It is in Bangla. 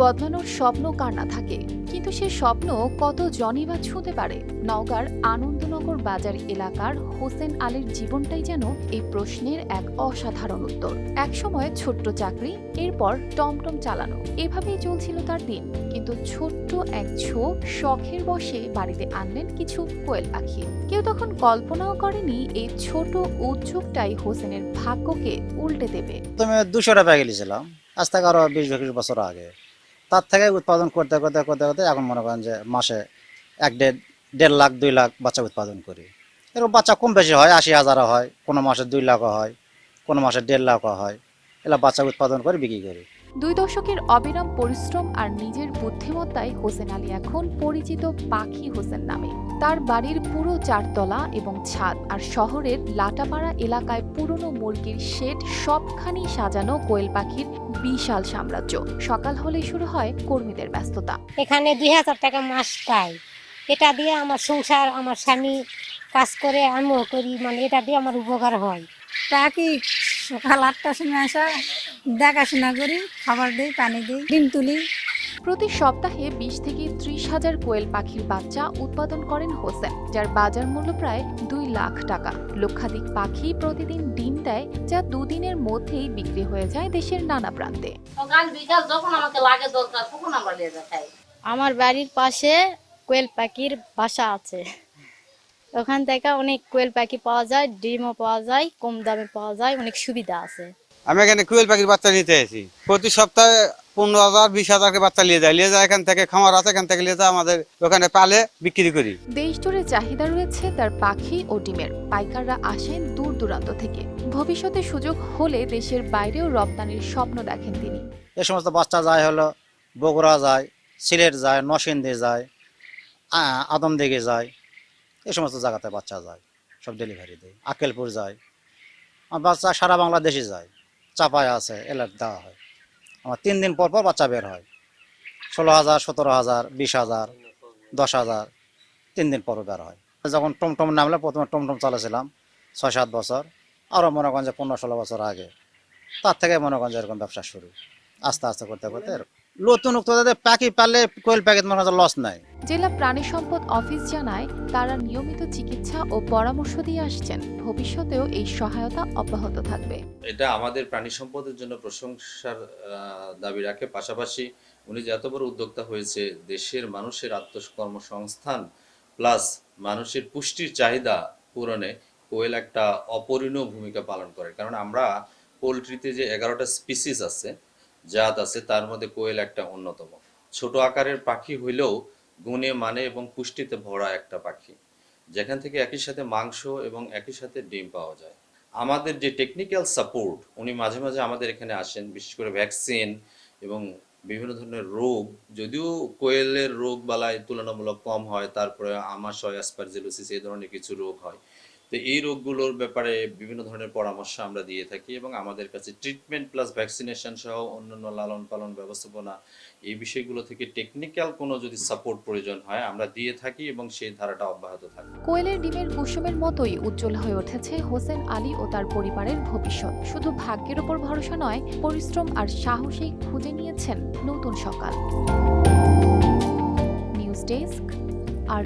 বদলানোর স্বপ্ন কার না থাকে, কিন্তু সে স্বপ্ন কত জনই বা ছুঁতে পারে, নওগাঁর আনন্দনগর বাজার এলাকার হোসেন আলীর জীবনটাই যেন এই প্রশ্নের এক অসাধারণ উত্তর। একসময় ছোট্ট চাকরি, এরপর টমটম চালানো, এভাবেই চলছিল তার দিন। কিন্তু ছোট্ট এক ঝোঁক শখের বসে বাড়িতে আনলেন কিছু কোয়েল পাখি। কেউ তখন কল্পনাও করেনি এই ছোট উদ্যোগটাই হোসেনের ভাগ্যকে উল্টে দেবে। প্রথমে দুশো টাকা গেছিলাম আজ থেকে আরও বিশ বছর আগে। তার থেকে উৎপাদন করতে করতে করতে করতে এখন মনে করেন যে মাসে এক দেড় দেড় লাখ, দুই লাখ বাচ্চা উৎপাদন করি। এরকম বাচ্চা কম বেশি হয়, আশি হাজারও হয়, কোনো মাসে দুই লাখও হয়, কোনো মাসে দেড় লাখও হয়। এলা বাচ্চা উৎপাদন করে বিক্রি করি। দুই দশকের অবিরাম পরিশ্রম আর নিজের বুদ্ধিমত্তায় হোসেন আলী এখন পরিচিত পাখি হোসেন নামে। তার বাড়ির পুরো চারতলা এবং ছাদ আর শহরের লাটাপাড়া এলাকায় পুরনো মুরগির শেড সবখানি সাজানো কোয়েল পাখির বিশাল সাম্রাজ্য। সকাল হলে শুরু হয় কর্মীদের ব্যস্ততা। এখানে দুই হাজার টাকা মাস পাই এটা দিয়ে আমার সংসার আমার স্বামী কাজ করে আমিও করি মানে এটা দিয়ে আমার উপকার হয়। পাখি সকাল আটটার সময় আসা? দেখাশোনা করি খাবার দিই পানি দিই ডিম তুলি। প্রতি সপ্তাহে বিশ থেকে ত্রিশ হাজার কোয়েল পাখির বাচ্চা উৎপাদন করেন হোসেন যার বাজার মূল্য প্রায় দুই লাখ টাকা। লক্ষাধিক পাখি প্রতিদিন ডিম দেয় যা দুদিনের মধ্যেই বিক্রি হয়ে যায় দেশের নানা প্রান্তে। সকাল বিকাল যখন আমাকে লাগে দরকার তখন আমরা নিয়ে যাই আমার বাড়ির পাশে কোয়েল পাখির বাসা আছে। ওখান থেকে অনেক কোয়েল পাখি পাওয়া যায় ডিমও পাওয়া যায় কম দামে পাওয়া যায় অনেক সুবিধা আছে। আমি এখানে কুয়েল পাখির বাচ্চা নিতে এসেছি। প্রতি সপ্তাহে পনেরো হাজার বিশ হাজার করে বাচ্চা নিয়ে যায়। নিয়ে যায় এখান থেকে খামার আছে এখান থেকে নিয়ে যায় আমাদের ওখানে পালে বিক্রি করি। দেশ জুড়ে চাহিদা রয়েছে তার পাখি ও ডিমের। পাইকাররা আসেন দূর দূরান্ত থেকে। ভবিষ্যতে সুযোগ হলে দেশের বাইরেও রপ্তানির স্বপ্ন দেখেন তিনি। এ সমস্ত বাচ্চা যায় হলো বগুড়া যায় সিলেট যায় নরসিংদী যায় আ- আদমদিঘি যায়। এ সমস্ত জায়গাতে বাচ্চা যায় সব ডেলিভারি দেয়। আকেলপুর যায়। আমার বাচ্চা সারা বাংলাদেশে যায়। চাপায় আছে অ্যালার্ট দেওয়া হয়। আমার তিন দিন পর পর বাচ্চা বের হয়। ষোলো হাজার, সতেরো হাজার, বিশ হাজার, দশ হাজার, তিন দিন পর বের হয়। যখন টমটম নামলে প্রথমে টমটম চালাছিলাম, ছয় সাত বছর। আরও মনে করেন যে পনেরো ষোলো বছর আগে। তার থেকে মনে করেন যে এরকম ব্যবসা শুরু। আস্তে আস্তে করতে করতে এরকম। নতুন উক্তদের পাখি পারলে কোয়েল প্যাকেট মনে হয় লস নাই। জেলা প্রাণী সম্পদ অফিস জানায় তারা নিয়মিত চিকিৎসা ও পরামর্শ দিয়ে আসছেন। ভবিষ্যতেও এই সহায়তা অব্যাহত থাকবে। এটা আমাদের প্রাণী সম্পদের জন্য প্রশংসার দাবি রাখে। পাশাপাশি উনি যে এত বড় উদ্যোক্তা হয়েছে দেশের মানুষের আত্মকর্মসংস্থান প্লাস মানুষের পুষ্টির চাহিদা পূরণে কোয়েল একটা অপরিণীয় ভূমিকা পালন করে। কারণ আমরা পোলট্রিতে যে এগারোটা স্পিসিস আছে জাত আছে, তার মধ্যে কোয়েল একটা অন্যতম। ছোট আকারের পাখি হইলেও গুণে মানে এবং পুষ্টিতে ভরা একটা পাখি। যেখান থেকে একই সাথে মাংস এবং একই সাথে ডিম পাওয়া যায়। আমাদের যে টেকনিক্যাল সাপোর্ট উনি মাঝে মাঝে আমাদের এখানে আসেন, বিশেষ করে ভ্যাকসিন এবং বিভিন্ন ধরনের রোগ। যদিও কোয়েলের রোগ বালায় তুলনামূলক কম হয়, তারপরে আমাশয় অ্যাসপারজিলোসিস এই ধরনের কিছু রোগ হয়। তো এই রোগগুলোর ব্যাপারে বিভিন্ন ধরনের পরামর্শ আমরা দিয়ে থাকি এবং আমাদের কাছে ট্রিটমেন্ট প্লাস ভ্যাকসিনেশন সহ অন্যান্য লালন পালন ব্যবস্থাপনা এই বিষয়গুলো থেকে টেকনিক্যাল কোনো যদি সাপোর্ট প্রয়োজন হয়, আমরা দিয়ে থাকি এবং সেই ধারাটা অব্যাহত থাকে। কোয়েলের ডিমের কুসুমের মতোই উজ্জ্বল হয়ে উঠেছে হোসেন আলী ও তার পরিবারের ভবিষ্যৎ। শুধু ভাগ্যের উপর ভরসা নয়, পরিশ্রম আর সাহসেই খুঁজে নিয়েছেন নতুন সকাল। নিউজ ডেস্ক, আর